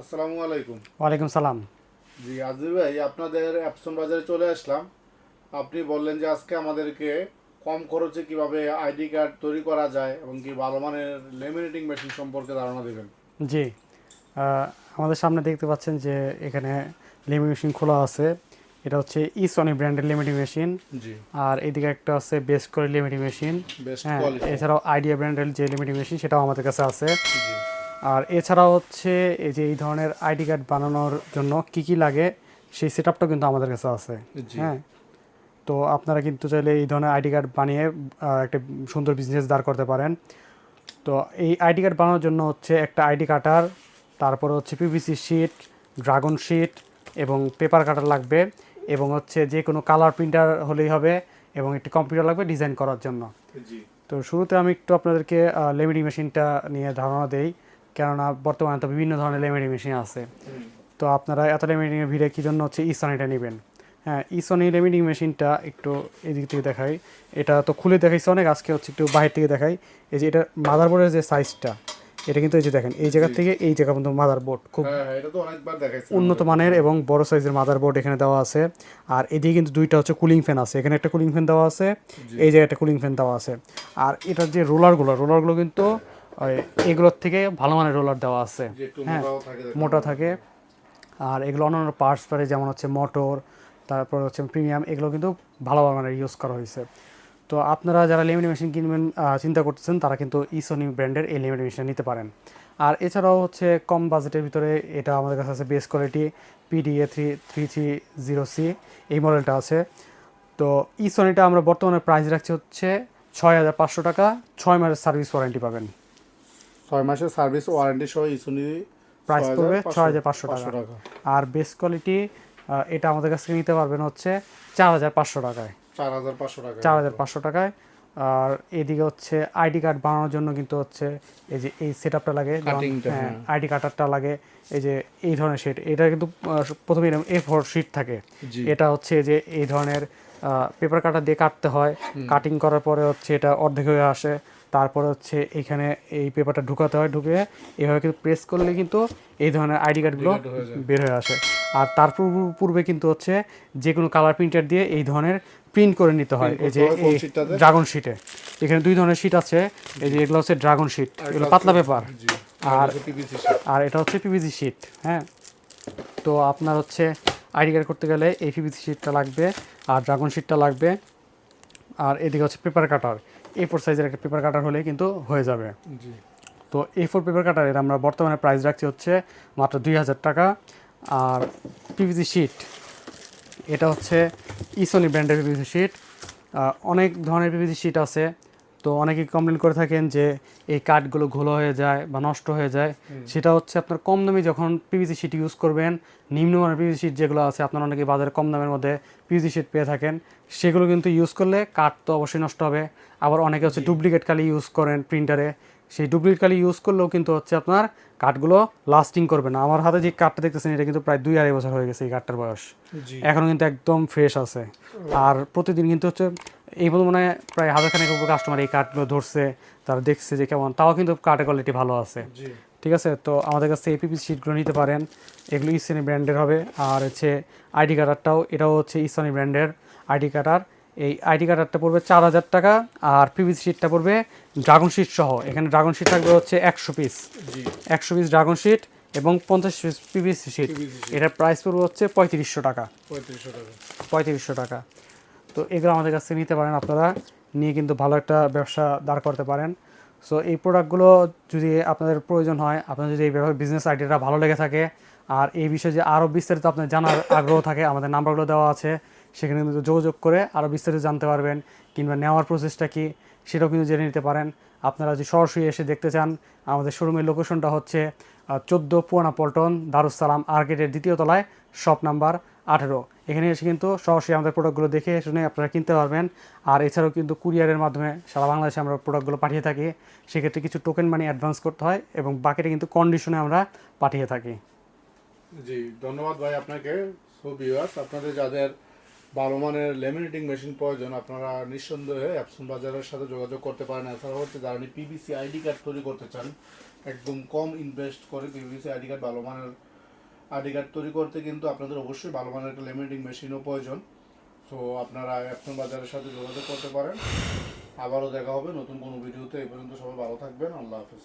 আসসালামু আলাইকুম। ওয়ালাইকুম সালাম। জি আজিজ ভাই আপনাদের অ্যাপসন বাজারে চলে আসলাম। আপনি বললেন যে আজকে আমাদেরকে কম খরচে কীভাবে আইডি কার্ড তৈরি করা যায় এবং কি ভালো মানের লেমিনেটিং মেশিন সম্পর্কে ধারণা দেবেন? জি আমাদের সামনে দেখতে পাচ্ছেন যে এখানে লিমিট মেশিন খোলা আছে। এটা হচ্ছে ই সনি ব্র্যান্ডের লিমিটিং মেশিন। আর এদিকে একটা আছে বেস্ট করে লিমিটিং মেশিন। হ্যাঁ এছাড়াও আইডিয়া ব্র্যান্ডের যে লিমিটিং মেশিন সেটাও আমাদের কাছে আছে। আর এছাড়াও হচ্ছে এই যে এই ধরনের আইডি কার্ড বানানোর জন্য কি কি লাগে সেই সেট আপটা কিন্তু আমাদের কাছে আছে। হ্যাঁ? তো আপনারা কিন্তু চাইলে এই ধরনের আইডি কার্ড বানিয়ে একটা সুন্দর বিজনেস দাঁড় করতে পারেন। তো এই আইডি কার্ড বানানোর জন্য হচ্ছে একটা আইডি কাটার তারপরে হচ্ছে পিভিসি শিট ড্রাগন শিট এবং পেপার কাটার লাগবে এবং হচ্ছে যে কোনো কালার প্রিন্টার হলেই হবে এবং একটি কম্পিউটার লাগবে ডিজাইন করার জন্য। তো শুরুতে আমি একটু আপনাদেরকে লেমিডি মেশিনটা নিয়ে ধারণা দেই। কেননা বর্তমানে তো বিভিন্ন ধরনের লেমিডি মেশিন আছে। তো আপনারা এত লেমিডিংয়ের ভিড়ে কী জন্য হচ্ছে ইসনিটা নেবেন। হ্যাঁ ইসনি লেমিডিং মেশিনটা একটু এদিক থেকে দেখাই। এটা তো খুলে দেখাইছে অনেক আজকে হচ্ছে একটু বাইরে থেকে দেখাই। এই যে এটা মাদারবোর্ডের যে সাইজটা এটা কিন্তু এই যে দেখেন এই জায়গা থেকে এই জায়গা পর্যন্ত মাদারবোর্ড খুব হ্যাঁ হ্যাঁ, এটা তো অনেকবার দেখাইছে উন্নত মানের এবং বড় সাইজের মাদারবোর্ড এখানে দেওয়া আছে। আর এদিকে কিন্তু দুইটা হচ্ছে কুলিং ফ্যান আছে। এখানে একটা কুলিং ফ্যান দেওয়া আছে এই জায়গায় একটা কুলিং ফ্যান দেওয়া আছে। আর এটার যে রোলারগুলো রোলারগুলো কিন্তু এগুলোর থেকে ভালো মানের রোলার দেওয়া আছে। হ্যাঁ। মোটা থাকে। আর এগুলো অন্যান্য পার্টস পারে যেমন হচ্ছে মোটর তারপর হচ্ছে প্রিমিয়াম এগুলো কিন্তু ভালো মানের ইউজ করা হয়েছে। তো আপনারা যারা লেমিনেট মেশিন কিনবেন চিন্তা করতেছেন তারা কিন্তু ইসোনি ব্র্যান্ডের এই লেমিনেট মেশিন নিতে পারেন। আর এছাড়াও হচ্ছে কম বাজেটের ভিতরে এটা আমাদের কাছে আছে best quality PDA three three three zero C এই মডেলটা আছে। তো ইসোনিটা আমরা বর্তমানে প্রাইস রাখছি হচ্ছে ছয় হাজার পাঁচশো টাকা ছয় মাসের সার্ভিস ওয়ারেন্টি পাবেন। ছয় মাসের সার্ভিস ওয়ারেন্টি সহ ইসুনি প্রাইস পড়বে ছয় হাজার পাঁচশো টাকা। আর বেস কোয়ালিটি এটা আমাদের কাছ থেকে নিতে পারবেন হচ্ছে চার হাজার পাঁচশো টাকায়। চার হাজার পাঁচশো টাকা চার হাজার পাঁচশো টাকায়। আর এদিকে হচ্ছে আইডি কার্ড বানানোর জন্য কিন্তু হচ্ছে এই যে এই সেট আপটা লাগে Cutting-টা, হ্যাঁ। আইডি কার্ডটা লাগে এই যে এই ধরনের শিট এটা কিন্তু প্রথমে এরকম এ ফোর শিট থাকে। এটা হচ্ছে যে এই ধরনের পেপার কাটার দিয়ে কাটতে হয়। কাটিং করার পরে হচ্ছে এটা অর্ধেক হয়ে আসে। তারপরে হচ্ছে এখানে এই পেপারটা ঢুকাতে হয় ঢুকে এভাবে কিন্তু প্রেস করলে কিন্তু এই ধরনের আইডি কার্ডগুলো। বের হয়ে আসে। আর তার পূর্বে কিন্তু হচ্ছে যে কোনো কালার প্রিন্টার দিয়ে এই ধরনের প্রিন্ট করে নিতে হয় এই যে? ড্রাগন শিটে এখানে দুই ধরনের শিট আছে এই যে এগুলো হচ্ছে ড্রাগন শিট এগুলো পাতলা পেপার আর আর এটা হচ্ছে পিভিসি শিট হ্যাঁ। তো আপনার হচ্ছে আইডি কার্ড করতে গেলে এই পিভিসি শিটটা লাগবে আর ড্রাগন শিটটা লাগবে আর এদিকে হচ্ছে পেপার কাটার এ ফোর সাইজের একটা পেপার কাটার হলে কিন্তু হয়ে যাবে। তো এ ফোর পেপার কাটারের আমরা বর্তমানে প্রাইস রাখছি হচ্ছে মাত্র দুই হাজার টাকা। আর পিভিসি শিট এটা হচ্ছে ইসনি ব্র্যান্ডের পিভিসি শিট অনেক ধরনের পিভিসি শিট আছে। তো অনেকেই কমপ্লেন করে থাকেন যে এই কাঠগুলো ঘোলো হয়ে যায় বা নষ্ট হয়ে যায়। সেটা হচ্ছে আপনার কম দামি যখন পিভিসি শিট ইউজ করবেন নিম্নমানের পিভিসি শিট যেগুলো আছে আপনারা অনেকে বাজারে কম দামের মধ্যে পিভিসি শিট পেয়ে থাকেন। সেগুলো কিন্তু ইউজ করলে কাঠ তো অবশ্যই নষ্ট হবে। আবার অনেকে হচ্ছে ডুপ্লিকেট কালি ইউজ করেন প্রিন্টারে সেই ডুপ্লিকেট কালি ইউজ করলেও কিন্তু হচ্ছে আপনার কাঠগুলো লাস্টিং করবে না। আমার হাতে যে কাঠটা দেখতেছেন এটা কিন্তু প্রায় দুই আড়াই বছর হয়ে গেছে এই কাঠটার বয়স। এখনও কিন্তু একদম ফ্রেশ আছে। আর প্রতিদিন কিন্তু হচ্ছে এই মনে হয় প্রায় হাজার খানেক কাস্টমার এই কাঠগুলো ধরছে তারা দেখছে যে কেমন তাও কিন্তু কাঠের কোয়ালিটি ভালো আছে। ঠিক আছে? তো আমাদের কাছে এপিপি শিটগুলো নিতে পারেন। এগুলো ইসনি ব্র্যান্ডের হবে। আর হচ্ছে আইডি কার্ডারটাও এটাও হচ্ছে ইসনি ব্র্যান্ডের আইডি কার্ডার এই আইডি কার্ডারটা পড়বে চার হাজার টাকা। আর পিভিসি শিটটা পড়বে ড্রাগন শিট সহ। এখানে ড্রাগন শিট থাকবে হচ্ছে একশো পিস একশো পিস ড্রাগন শিট এবং পঞ্চাশ পিস পিভিসি শিট এটার প্রাইস পড়বে হচ্ছে পঁয়ত্রিশশো টাকা। পঁয়ত্রিশশো টাকা। পঁয়ত্রিশশো টাকা। তো এগুলো আমাদের কাছ নিতে পারেন আপনারা। নিয়ে কিন্তু ভালো একটা ব্যবসা দাঁড় করতে পারেন। সো এই প্রোডাক্টগুলো যদি আপনাদের প্রয়োজন হয় আপনার যদি এই বিজনেস আইডিয়াটা ভালো লেগে থাকে, আর এই বিষয়ে যে আরও বিস্তারিত আপনার জানার আগ্রহ থাকে, আমাদের নাম্বারগুলো দেওয়া আছে, সেখানে কিন্তু যোগাযোগ করে আরও বিস্তারিত জানতে পারবেন, কিংবা নেওয়ার প্রসেসটা কি, সেটাও কিন্তু জেনে নিতে পারেন। আপনারা যদি সরাসরি এসে দেখতে চান, আমাদের শোরুমের লোকেশনটা হচ্ছে চোদ্দ পুয়ানা পল্টন দারুসালাম আর্কেটের দ্বিতীয় তলায় শপ নাম্বার আঠেরো। এখানে এসে কিন্তু সরাসরি আমাদের প্রোডাক্টগুলো দেখে শুনে আপনারা কিনতে পারবেন। আর এছাড়াও কিন্তু কুরিয়ারের মাধ্যমে সারা বাংলাদেশে আমরা প্রোডাক্টগুলো পাঠিয়ে থাকি। সেক্ষেত্রে কিছু টোকেন মানি অ্যাডভান্স করতে হয় এবং বাকিটা কিন্তু কন্ডিশনে আমরা পাঠিয়ে থাকি। জি, ধন্যবাদ ভাই আপনাকে। সো আপনাদের যাদের ভালো মানের লেমিনেটিং মেশিন প্রয়োজন, আপনারা নিঃসন্দেহে অ্যাপসন বাজারের সাথে যোগাযোগ করতে পারেন। এছাড়া হচ্ছে যারা পিবিসি আইডি কার্ড তৈরি করতে চান, একদম কম ইনভেস্ট করে পিভিসি আইডি কার্ড ভালো মানের আইডি কার্ড তৈরি করতে কিন্তু আপনাদের অবশ্যই ভালো মানের একটা লেমিনেটিং মেশিনও প্রয়োজন। সো আপনারা এখন বাজারের সাথে যোগাযোগ করতে পারেন। আবারও দেখা হবে নতুন কোনো ভিডিওতে। এই পর্যন্ত সবাই ভালো থাকবেন। আল্লাহ হাফিজ।